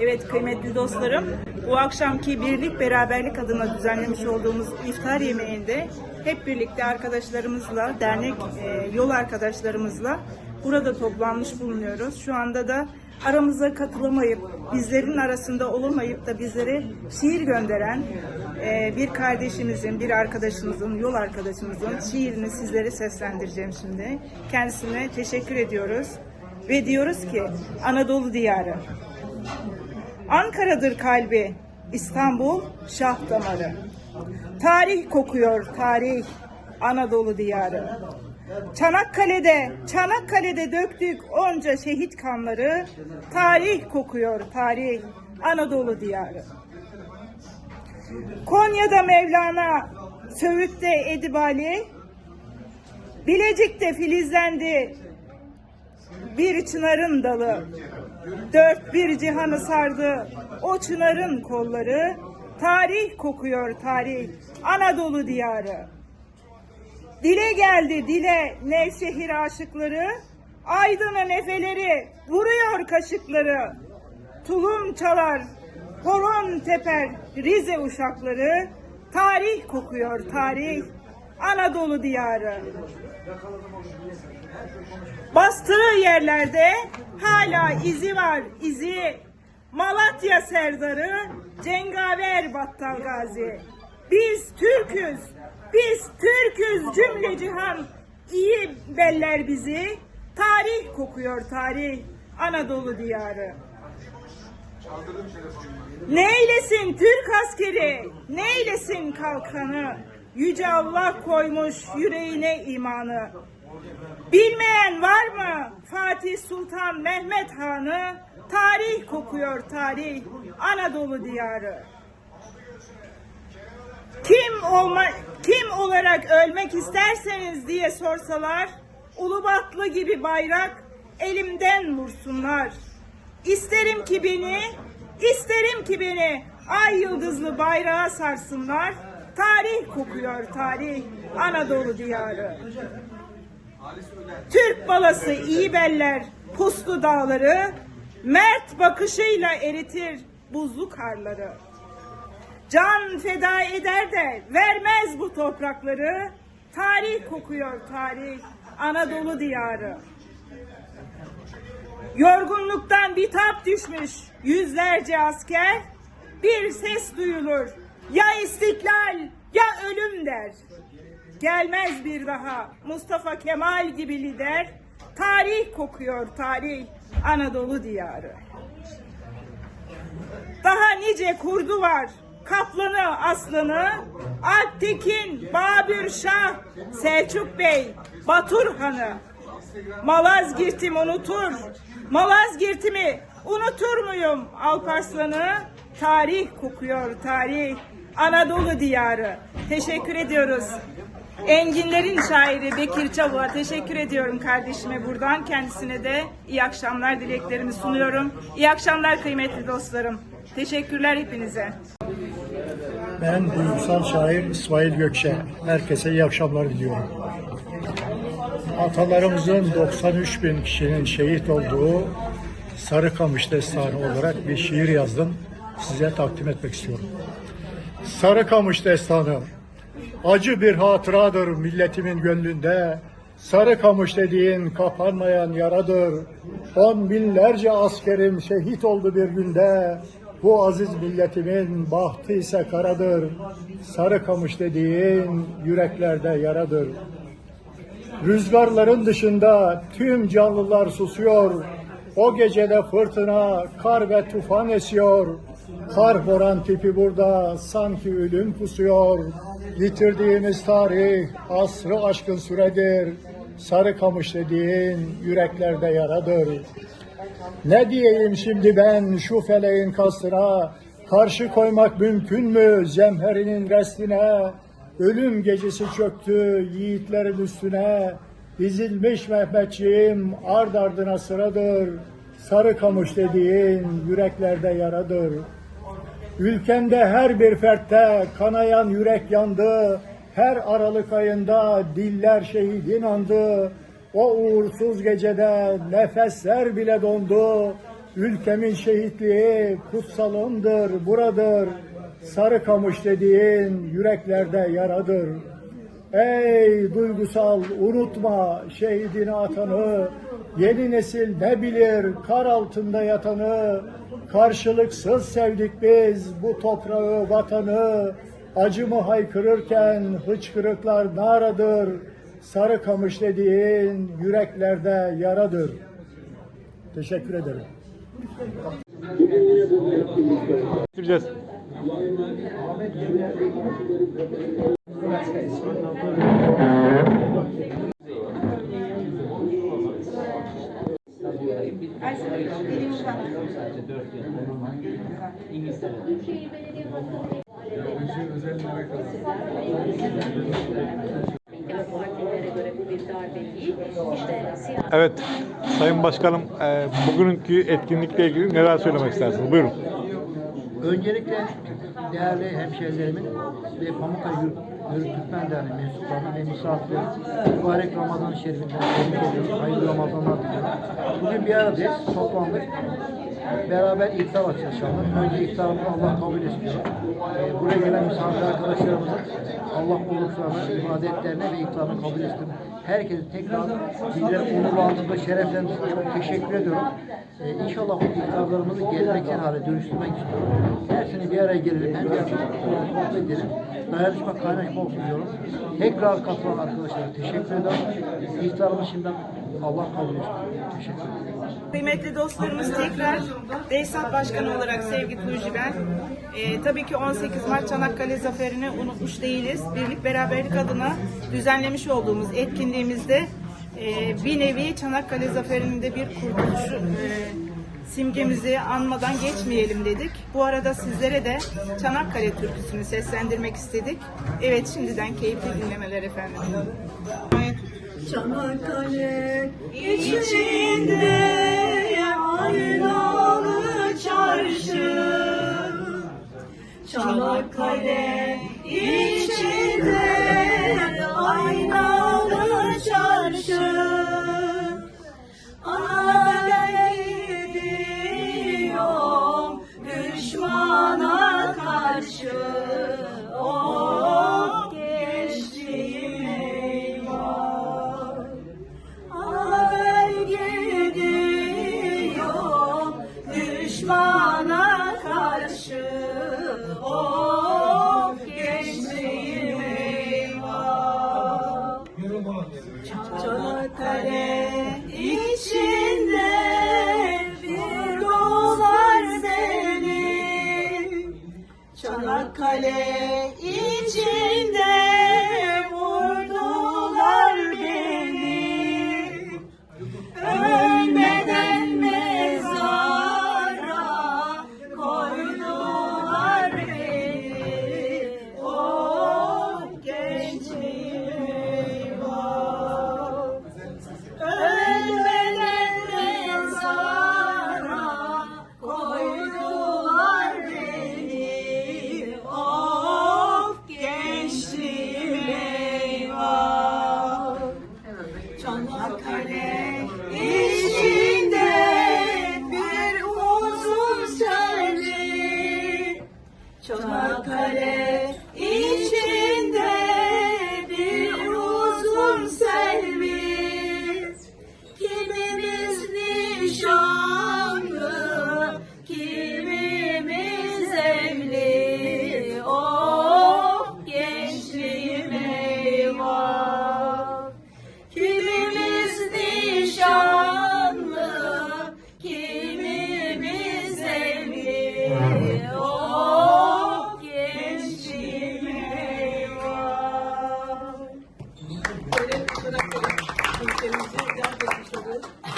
Evet kıymetli dostlarım, bu akşamki birlik beraberlik adına düzenlemiş olduğumuz iftar yemeğinde hep birlikte arkadaşlarımızla, dernek e, yol arkadaşlarımızla burada toplanmış bulunuyoruz. Şu anda da aramıza katılamayıp, bizlerin arasında olamayıp da bizlere şiir gönderen e, bir kardeşimizin, bir arkadaşımızın, yol arkadaşımızın şiirini sizlere seslendireceğim şimdi. Kendisine teşekkür ediyoruz ve diyoruz ki Anadolu diyarı. Ankara'dır kalbi, İstanbul şah damarı. Tarih kokuyor tarih, Anadolu diyarı. Çanakkale'de, Çanakkale'de döktük onca şehit kanları. Tarih kokuyor tarih, Anadolu diyarı. Konya'da Mevlana, Söğüt'te Edibali, Bilecik'te filizlendi bir çınarın dalı. Dört bir cihanı sardı o çınarın kolları. Tarih kokuyor tarih, Anadolu diyarı. Dile geldi dile Nevşehir aşıkları, Aydın'ın efeleri vuruyor kaşıkları. Tulum çalar, horon teper Rize uşakları. Tarih kokuyor tarih, Anadolu diyarı. Bastığı yerlerde hala izi var izi. Malatya Serdarı, Cengaver Battal Gazi. Biz Türküz, biz Türküz cümle cihan iyi beller bizi. Tarih kokuyor tarih, Anadolu diyarı. Neylesin Türk askeri, neylesin kalkanı. Yüce Allah koymuş yüreğine imanı. Bilmeyen var mı Fatih Sultan Mehmet Han'ı? Tarih kokuyor tarih, Anadolu diyarı. Kim olma kim olarak ölmek isterseniz diye sorsalar, Ulubatlı gibi bayrak elimden vursunlar. İsterim ki beni, isterim ki beni ay yıldızlı bayrağa sarsınlar. Tarih kokuyor tarih, Anadolu diyarı. Türk balası iyi beller puslu dağları, mert bakışıyla eritir buzlu karları. Can feda eder de vermez bu toprakları, tarih kokuyor tarih, Anadolu diyarı. Yorgunluktan bitap düşmüş yüzlerce asker, bir ses duyulur, ya istiklal ya ölüm der. Gelmez bir daha Mustafa Kemal gibi lider. Tarih kokuyor tarih Anadolu diyarı. Daha nice kurdu var Kaplanı aslanı Alptekin, Babür Şah, Selçuk Bey, Batur Hanı. Malazgirt'im unutur. Malazgirt'imi unutur muyum Alparslan'ı? Tarih kokuyor tarih. Anadolu diyarı. Teşekkür ediyoruz. Enginlerin şairi Bekir Çavuk'a teşekkür ediyorum kardeşime buradan. Kendisine de iyi akşamlar dileklerimi sunuyorum. İyi akşamlar kıymetli dostlarım. Teşekkürler hepinize. Ben duygusal şair İsmail Gökşe. Herkese iyi akşamlar diliyorum. Atalarımızın 93 bin kişinin şehit olduğu Sarıkamış Destanı olarak bir şiir yazdım. Size takdim etmek istiyorum. Sarıkamış Destanı acı bir hatıradır milletimin gönlünde. Sarıkamış dediğin kapanmayan yaradır. On binlerce askerim şehit oldu bir günde. Bu aziz milletimin bahtı ise karadır. Sarıkamış dediğin yüreklerde yaradır. Rüzgarların dışında tüm canlılar susuyor. O gecede fırtına, kar ve tufan esiyor. Kar boran tipi burada sanki ölüm pusuyor. Yitirdiğimiz tarih asrı aşkın süredir. Sarıkamış dediğin yüreklerde yaradır. Ne diyeyim şimdi ben şu feleğin kastına? Karşı koymak mümkün mü zemherinin restine? Ölüm gecesi çöktü yiğitlerin üstüne. Dizilmiş Mehmetçiğim ard ardına sıradır. Sarı kamış dediğin yüreklerde yaradır. Ülkemde her bir fertte kanayan yürek yandı. Her Aralık ayında diller şehidin andı. O uğursuz gecede nefesler bile dondu. Ülkemin şehitliği kutsalımdır, buradır. Sarıkamış dediğin yüreklerde yaradır. Ey duygusal unutma şehidini atanı, yeni nesil ne bilir kar altında yatanı, karşılıksız sevdik biz bu toprağı vatanı, acımı haykırırken hıçkırıklar naradır, Sarıkamış dediğin yüreklerde yaradır. Teşekkür ederim. Bitireceğiz. Evet, Sayın Başkanım, e, bugünkü etkinlikle ilgili neler söylemek istersiniz? Buyurun. Öncelikle değerli hemşehrilerimin ve Pamukkale Yürü- Yürü Türkmen Derneği mensuplarına ve misafirlerin mübarek Ramazan-ı Şerif'inden tebrik ediyorum. Hayırlı Ramazanlar diliyorum. Bugün bir aradayız, toplandık. Beraber iftar açacağız inşallah. Önce iftarımızı Allah kabul istiyorum. Ee, buraya gelen misafir arkadaşlarımızın Allah oruçlarına, ibadetlerine ve iftarını kabul istiyorum. Herkese tekrar bizleri onur altında çok teşekkür ediyorum. Ee, inşallah bu iftarlarımızı geleneksel hale dönüştürmek istiyorum. Her sene bir araya gelelim, hem bir araya edelim. Dayanışma, kaynaşma olsun diyorum. Tekrar katılan arkadaşlara teşekkür ediyorum. İftarımız şimdiden Allah kabul istiyor. Teşekkür ederim. Kıymetli dostlarımız tekrar Behzat Başkanı olarak Sevgi Kuyucu ben. Ee, tabii ki 18 Mart Çanakkale Zaferi'ni unutmuş değiliz. Birlik beraberlik adına düzenlemiş olduğumuz etkinliğimizde e, bir nevi Çanakkale Zaferi'nin de bir kurtuluş e, simgemizi anmadan geçmeyelim dedik. Bu arada sizlere de Çanakkale türküsünü seslendirmek istedik. Evet şimdiden keyifli dinlemeler efendim. Çanakkale içinde aynalı çarşı. Çanakkale içinde